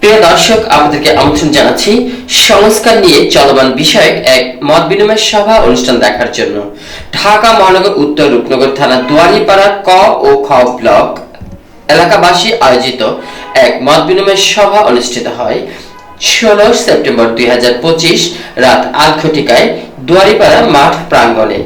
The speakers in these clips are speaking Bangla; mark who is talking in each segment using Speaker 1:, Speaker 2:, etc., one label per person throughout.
Speaker 1: প্রিয় দর্শক, আপনাদেরকে আমন্ত্রণ জানাচ্ছি সংস্কার নিয়ে চলমান বিষয়ক এক মত বিনিময় সভা অনুষ্ঠান দেখার জন্য। ঢাকা মহানগর উত্তর রূপনগর থানা দুয়ারিপাড়া ক ও খ ব্লক এলাকাবাসী আয়োজিত এক মত বিনিময় সভা অনুষ্ঠিত হয়। ষোলো সেপ্টেম্বর দুই হাজার পঁচিশ রাত আট ঘটিকায় দুয়ারিপাড়া মাঠ প্রাঙ্গণে।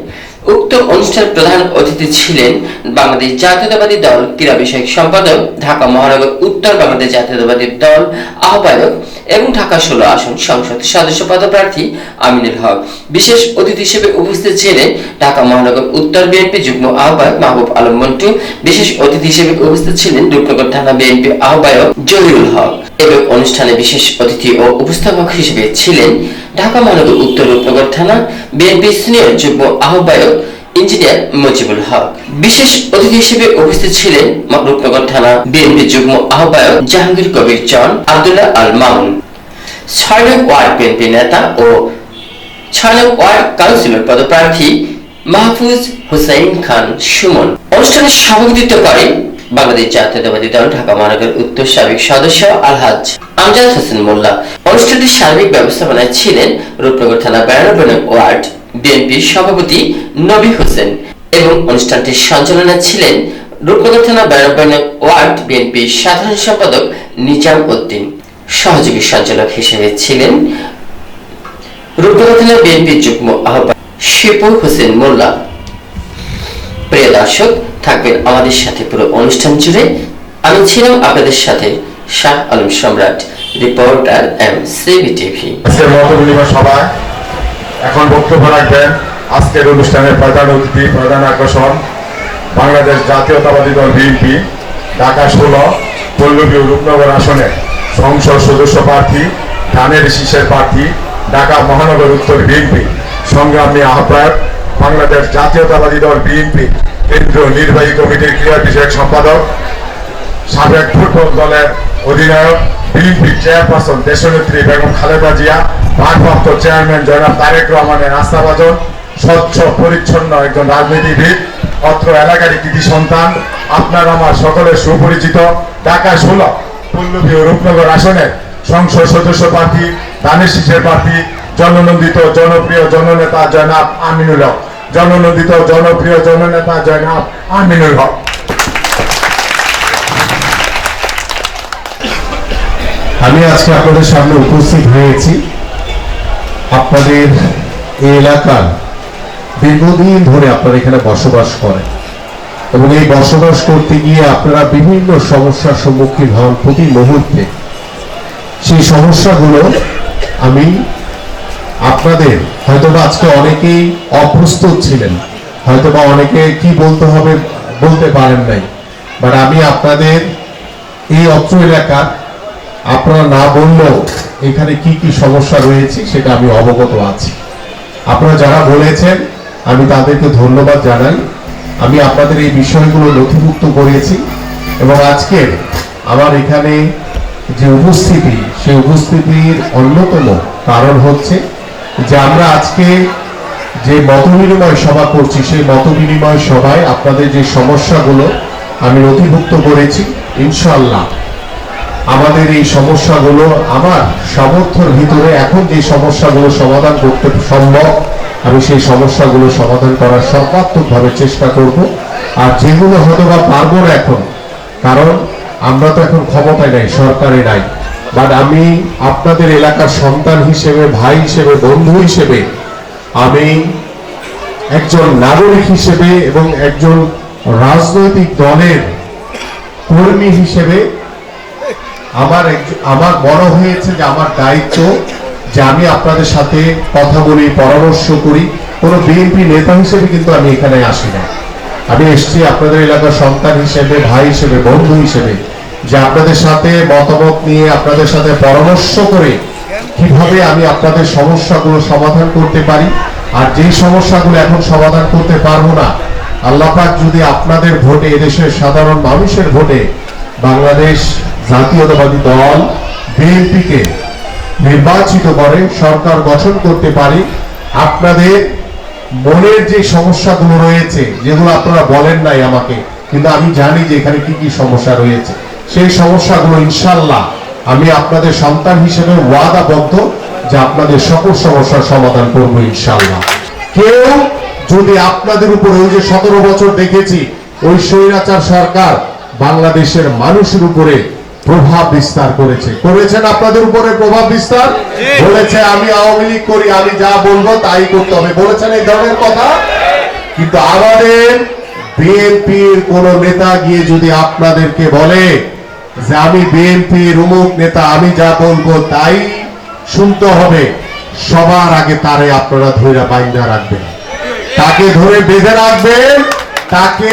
Speaker 1: উক্ত অনুষ্ঠানের প্রধান অতিথি ছিলেন বাংলাদেশ জাতীয়তাবাদী দল ক্রীড়া বিষয়ক সম্পাদক, ঢাকা মহানগর উত্তর বাংলাদেশ জাতীয়তাবাদী দল আহ্বায়ক এবং ঢাকা ষোলো আসন সংসদ সদস্য পদপ্রার্থী আমিনুল হক। বিশেষ অতিথি হিসেবে উপস্থিত ছিলেন ঢাকা মহানগর উত্তর বিএনপি যুগ্ম আহ্বায়ক মাহবুব আলম মন্টু। বিশেষ অতিথি হিসেবে উপস্থিত ছিলেন রূপনগর থানা বিএনপি আহ্বায়ক জহিরুল হক। এবং অনুষ্ঠানে বিশেষ অতিথি ও উপস্থাপক হিসেবে ছিলেন ঢাকা মহানগর উত্তর রূপনগর থানা বিএনপি সিনিয়র যুগ্ম আহ্বায়ক ইঞ্জিনিয়ার মজিবুল হক। বিশেষ অতিথি হিসেবে উপস্থিত ছিলেন রূপনগর থানা বিএনপি যুগ্ম আহ্বায়ক জাহাঙ্গীর কবির জন আবদুল্লাহ আল মামুন। ছয় ওয়ার্ড বিএনপি নেতা ও ছয় ওয়ার্ড কাউন্সিলর পদপ্রার্থী মাহফুজ হুসাইন খান সুমন। অনুষ্ঠানে সভাপতিত্ব করেন বাংলাদেশ জাতীয়তাবাদী দল, ঢাকা মহানগর উত্তর সাবেক সদস্য আলহাজ আমজাদ হোসেন মোল্লা। অনুষ্ঠানটির সার্বিক ব্যবস্থাপনায় ছিলেন রূপনগর থানা নং ওয়ার্ড বিএনপির সভাপতি নবী হোসেন এবং অনুষ্ঠানটির সঞ্চালনায় ছিলেন রূপনগর থানা নং ওয়ার্ড বিএনপির সাধারণ সম্পাদক নিজাম উদ্দিন। সহযোগী সঞ্চালক হিসেবে ছিলেন রূপনগর থানা বিএনপির যুগ্ম আহ্বায়ক শিপুর হোসেন মোল্লা। প্রিয় দর্শক থাকবেন আমাদের সাথে পুরো অনুষ্ঠান জুড়ে। আমি ছিলাম আপনাদের সাথে শাহ আলম সম্রাট, রিপোর্টার এম সিবি টিভি।
Speaker 2: আজকের মত বিনিময় সভায় এখন বক্তব্য রাখবেন আজকের অনুষ্ঠানের প্রধান অতিথি, প্রধান আকর্ষণ, বাংলাদেশ জাতীয়তাবাদী দল বিএনপি, ঢাকা ষোলো, পল্লবী ও রূপনগর আসনে সংসদ সদস্য প্রার্থী, ধানের শীষের প্রার্থী, ঢাকা মহানগর উত্তর বিএনপি, সংগ্রামী আহ্বায়ক, বাংলাদেশ জাতীয়তাবাদী দল বিএনপি। কেন্দ্রীয় নির্বাহী কমিটির ক্রীড়া বিষয়ক সম্পাদক, সাবেক ফুটবল দলের অধিনায়ক, বিএনপি চেয়ারপারসন দেশনেত্রী বেগম খালেদা জিয়া, ভারপ্রাপ্ত চেয়ারম্যান জনাব তারেক রহমানের আস্থাভাজন, স্বচ্ছ, পরিচ্ছন্ন একজন রাজনীতিবিদ, অত্র এলাকারই কৃতি সন্তান, আপনার আমার সকলের সুপরিচিত ঢাকা ষোলো, পল্লবী ও রূপনগর আসনের সংসদ সদস্য প্রার্থী দানের শীষের প্রার্থী, জননন্দিত, জনপ্রিয় জননেতা জনাব আমিনুল হক। জননন্দিত, জনপ্রিয় জননেতা জনাব আমিনুল হক।
Speaker 3: আমি আজকে আপনাদের সামনে উপস্থিত হয়েছি। আপনাদের এলাকার দীর্ঘদিন ধরে আপনারা এখানে বসবাস করেন এবং এই বসবাস করতে গিয়ে আপনারা বিভিন্ন সমস্যার সম্মুখীন হন প্রতি মুহূর্তে। সেই সমস্যাগুলো আমি আপনাদের হয়তোবা আজকে অনেকেই অপ্রস্তুত ছিলেন, হয়তোবা অনেকে কি বলতে হবে বলতে পারেন নাই বাট আমি আপনাদের এই অত্র এলাকার আপনারা না বললেও এখানে কি কি সমস্যা রয়েছে সেটা আমি অবগত আছি। আপনারা যারা বলেছেন, আমি তাদেরকে ধন্যবাদ জানাই। আমি আপনাদের এই বিষয়গুলো নথিভুক্ত করেছি এবং আজকের আমার এখানে যে উপস্থিতি, সেই উপস্থিতির অন্যতম কারণ হচ্ছে যে আমরা আজকে যে মতবিনিময় সভা করছি, সেই মতবিনিময় সভায় আপনাদের যে সমস্যাগুলো আমি নথিভুক্ত করেছি ইনশাল্লাহ আমাদের এই সমস্যাগুলো আমার সামর্থ্যের ভিতরে এখন যে সমস্যাগুলো সমাধান করতে সম্ভব, আমি সেই সমস্যাগুলো সমাধান করার সর্বাত্মকভাবে চেষ্টা করব। আর যেগুলো হয়তো বা পারব না এখন, কারণ আমরা তো এখন ক্ষমতায় নাই, সরকারে নাই। বাট আমি আপনাদের এলাকার সন্তান হিসেবে, ভাই হিসেবে, বন্ধু হিসেবে, আমি একজন নাগরিক হিসেবে এবং একজন রাজনৈতিক দলের কর্মী হিসেবে আমার আমার বড় হয়েছে যে আমার দায়িত্ব যে আমি আপনাদের সাথে কথা বলি, পরামর্শ করি। কোনো বিএনপি নেতা হিসেবে কিন্তু আমি এখানে আসি না। আমি এসেছি আপনাদের এলাকার সন্তান হিসেবে, ভাই হিসেবে, বন্ধু হিসেবে। যে আপনাদের সাথে মতামত নিয়ে আপনাদের সাথে পরামর্শ করে কীভাবে আমি আপনাদের সমস্যাগুলো সমাধান করতে পারি আর যেই সমস্যাগুলো এখন সমাধান করতে পারব না আল্লাহ পাক যদি আপনাদের ভোটে, এদেশের সাধারণ মানুষের ভোটে বাংলাদেশ জাতীয়তাবাদী দল, বিএনপিকে নির্বাচিত করে, সরকার গঠন করতে পারি, আপনাদের মনের যে সমস্যাগুলো রয়েছে, যেগুলো আপনারা বলেন নাই আমাকে, কিন্তু আমি জানি যে এখানে কি কি সমস্যা রয়েছে। সেই সমস্যাগুলো ইনশাল্লাহ আমি আপনাদের সন্তান হিসেবে ওয়াদাবদ্ধ যে আপনাদের সকল সমস্যার সমাধান করব ইনশাল্লাহ কেউ যদি আপনাদের উপরে ওই যে সতেরো বছর দেখেছি ওই স্বৈরাচার সরকার বাংলাদেশের মানুষের উপরে প্রভাব বিস্তার করেছে। করেছেন আপনাদের উপরে প্রভাব বিস্তার? বলেছে আমি আওয়ামী লীগ করি আমি যা বলব তাই করতে হবে। বলেছেন এই ধরনের কথা? কিন্তু আমাদের বিএনপির কোন নেতা গিয়ে যদি আপনাদেরকে বলে যে আমি বিএনপির উমুক নেতা, আমি যা বলব তাই শুনতে হবে। সবার আগে তারে আপনারা ধরে বাইন্দা রাখবেন। তাকে ধরে বেঁধে রাখবেন, তাকে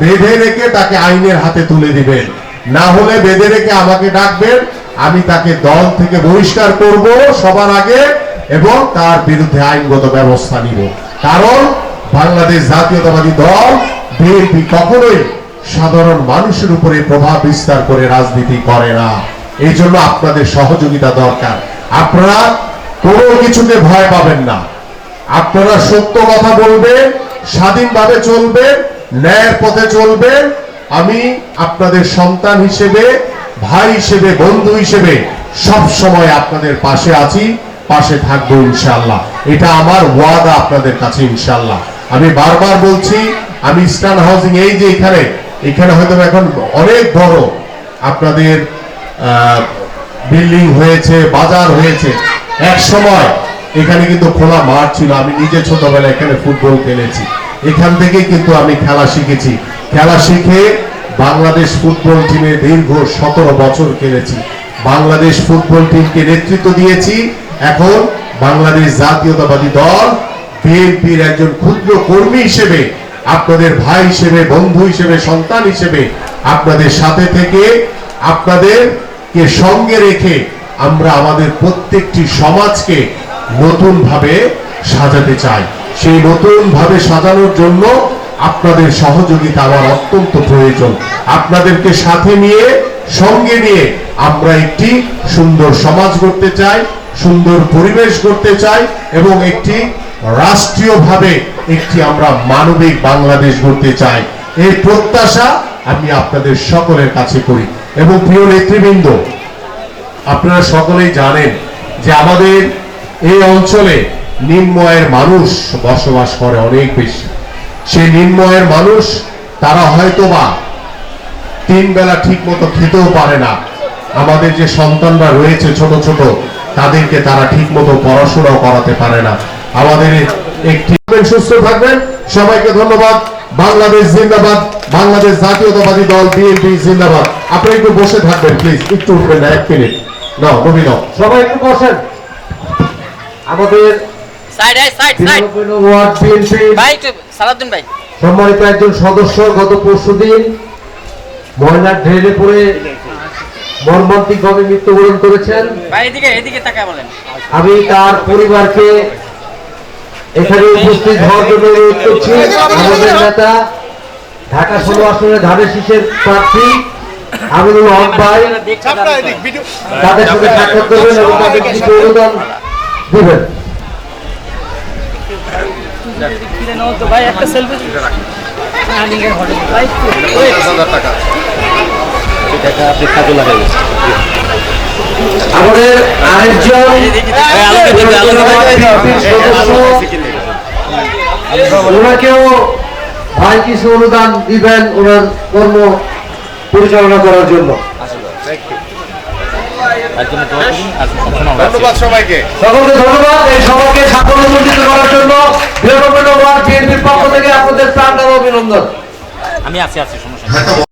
Speaker 3: বেঁধে রেখে তাকে আইনের হাতে তুলে দিবেন। না হলে বেঁধে রেখে আমাকে ডাকবেন, আমি তাকে দল থেকে বহিষ্কার করব সবার আগে এবং তার বিরুদ্ধে আইনগত ব্যবস্থা নিব। কারণ বাংলাদেশ জাতীয়তাবাদী দল বিএনপি কখনোই সাধারণ মানুষের উপরে প্রভাব বিস্তার করে রাজনীতি করে না। এই জন্য আপনাদের সহযোগিতা দরকার। আপনারা কোনো কিছুতে ভয় পাবেন না। আপনারা সত্য কথা বলবেন স্বাধীনভাবে চলবেন ন্যায়ের পথে চলবেন আমি আপনাদের সন্তান হিসেবে, ভাই হিসেবে, বন্ধু হিসেবে সব সময় আপনাদের পাশে আছি, পাশে থাকব ইনশাল্লাহ এটা আমার ওয়াদা আপনাদের কাছে ইনশাল্লাহ আমি বারবার বলছি, আমি ইস্টার্ন হাউজিং এই যে এখানে এখানে হয়তো এখন অনেক বড় আপনাদের বিল্ডিং হয়েছে, বাজার হয়েছে। এক সময় এখানে কিন্তু খোলা মাঠ ছিল। আমি নিজে ছোটবেলায় এখানে ফুটবল খেলেছি। এখান থেকে কিন্তু আমি খেলা শিখেছি। খেলা শিখে বাংলাদেশ ফুটবল টিমে দীর্ঘ সতেরো বছর খেলেছি। বাংলাদেশ ফুটবল টিমকে নেতৃত্ব দিয়েছি। এখন বাংলাদেশ জাতীয়তাবাদী দল, বিএনপির একজন ক্ষুদ্র কর্মী হিসেবে আপনাদের ভাই হিসেবে, বন্ধু হিসেবে, সন্তান হিসেবে আপনাদের সাথে থেকে আপনাদেরকে সঙ্গে রেখে আমরা আমাদের প্রত্যেকটি সমাজকে নতুন ভাবে সাজাতে চাই। সেই নতুন ভাবে সাজানোর জন্য আপনাদের সহযোগিতা আমার অত্যন্ত প্রয়োজন। আপনাদেরকে সাথে নিয়ে, সঙ্গে নিয়ে আমরা একটি সুন্দর সমাজ করতে চাই, সুন্দর পরিবেশ করতে চাই এবং একটি রাষ্ট্রীয়ভাবে একটি আমরা মানবিক বাংলাদেশ গড়তে চাই। এই প্রত্যাশা আমি আপনাদের সকলের কাছে করি। এবং প্রিয় নেতৃবৃন্দ, আপনারা সকলেই জানেন যে আমাদের এই অঞ্চলে নিম্নয়ের মানুষ বসবাস করে অনেক বেশি। সেই নিম্নয়ের মানুষ, তারা হয়তো হয়তোবা তিন বেলা ঠিক মতো খেতেও পারে না। আমাদের যে সন্তানরা রয়েছে ছোট ছোট, তাদেরকে তারা ঠিক মতো পড়াশোনাও করাতে পারে না। আমাদের একটি সুস্থ থাকবেন। সবাইকে ধন্যবাদ। বাংলাদেশ জিন্দাবাদ। বাংলাদেশ জাতীয়তাবাদী দল বিএনপি জিন্দাবাদ। আপনি একটু বসে থাকবেন প্লিজ একটু উঠবেন না এক মিনিট। নাও নবী নাও।
Speaker 4: সবাই একটু বসেন। আমাদের সম্মানিত একজন সদস্য গত পরশুদিন ময়নার ড্রেনে পড়ে মর্মান্তিকভাবে মৃত্যুবরণ করেছেন। আমি তার পরিবারকে এখানে উপস্থিত হওয়ার জন্য অনুরোধ করছি আমাদের নেতা ঢাকা ষোলো আসনের ধানের শীষের প্রার্থী আমিনুল হক ভাই। তাদের সাথে সাক্ষাৎ করবেন এবং তাদের কিছু অনুদান দিবেন।
Speaker 5: ভাই একটা সেলফি ভাই
Speaker 4: আমাদের আরেকজন ওনাকেও ভাই কিছু অনুদান দিবেন ওনার কর্ম পরিচালনা করার জন্য।
Speaker 2: ধন্যবাদ সবাইকে।
Speaker 4: সকলকে ধন্যবাদ। এই সভাকে করার জন্য বৃহত্তম ওয়ার্ড বিএনপির পক্ষ থেকে আপনাদের প্রাণ অভিনন্দন।
Speaker 5: আমি আছি আছি সমস্যা নেই।